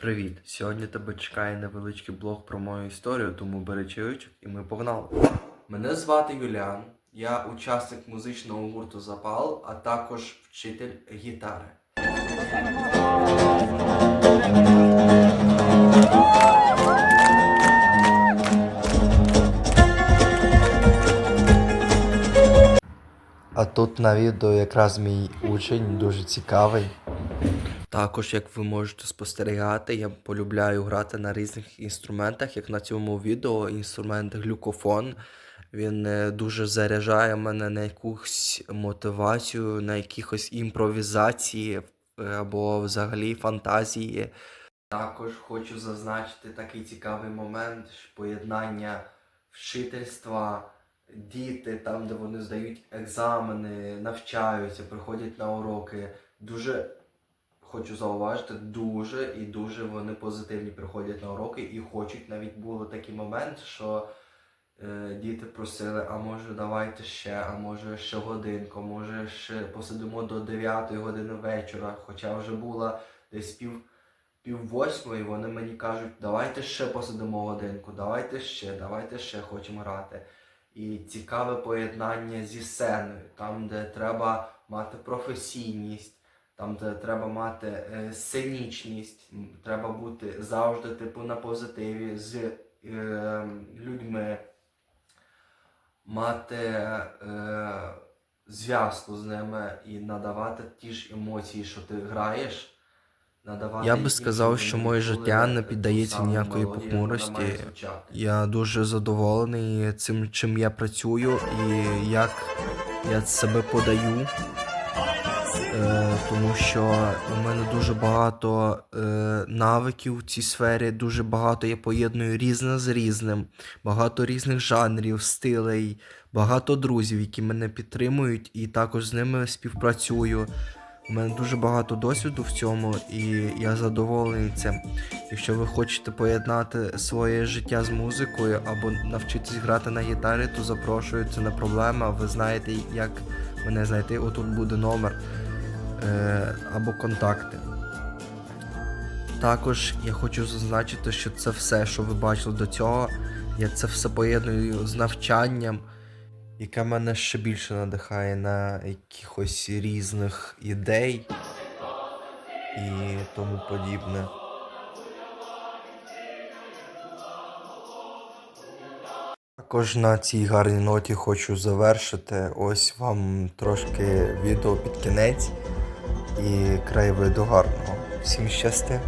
Привіт! Сьогодні тебе чекає невеличкий блог про мою історію, тому бери чайочок і ми погнали. Мене звати Юліан, я учасник музичного гурту Запал, а також вчитель гітари. А тут на відео якраз мій учень дуже цікавий. Також, як ви можете спостерігати, я полюбляю грати на різних інструментах, як на цьому відео, інструмент глюкофон. Він е, дуже заряджає мене на якусь мотивацію, на якихось імпровізації е, або взагалі фантазії. Також хочу зазначити такий цікавий момент що поєднання вчительства, діти, там, де вони здають екзамени, навчаються, приходять на уроки. Дуже хочу зауважити, дуже і дуже вони позитивні приходять на уроки і хочуть. Навіть було такий момент, що е, діти просили, а може давайте ще, а може ще годинку, може ще посидимо до 9 години вечора. Хоча вже була десь пів, пів восьмої, вони мені кажуть, давайте ще посидимо годинку, давайте ще, давайте ще хочемо грати. І цікаве поєднання зі сценою, там, де треба мати професійність, там, де треба мати е, сценічність, треба бути завжди типу на позитиві з е, людьми, мати е, зв'язку з ними і надавати ті ж емоції, що ти граєш. Я би сказав, що моє життя не піддається ніякої похмурості. Я дуже задоволений цим, чим я працюю і як я себе подаю. Е, тому що у мене дуже багато е, навиків в цій сфері, дуже багато я поєдную різне з різним, багато різних жанрів, стилей, багато друзів, які мене підтримують, і також з ними співпрацюю. У мене дуже багато досвіду в цьому, і я задоволений цим. Якщо ви хочете поєднати своє життя з музикою або навчитись грати на гітарі, то запрошую, це не проблема. Ви знаєте, як мене знайти. Отут буде номер або контакти. Також я хочу зазначити, що це все, що ви бачили до цього, я це все поєдную з навчанням, яке мене ще більше надихає на якихось різних ідей і тому подібне. Також на цій гарній ноті хочу завершити. Ось вам трошки відео під кінець і краєвиду гарного. Всім щасти!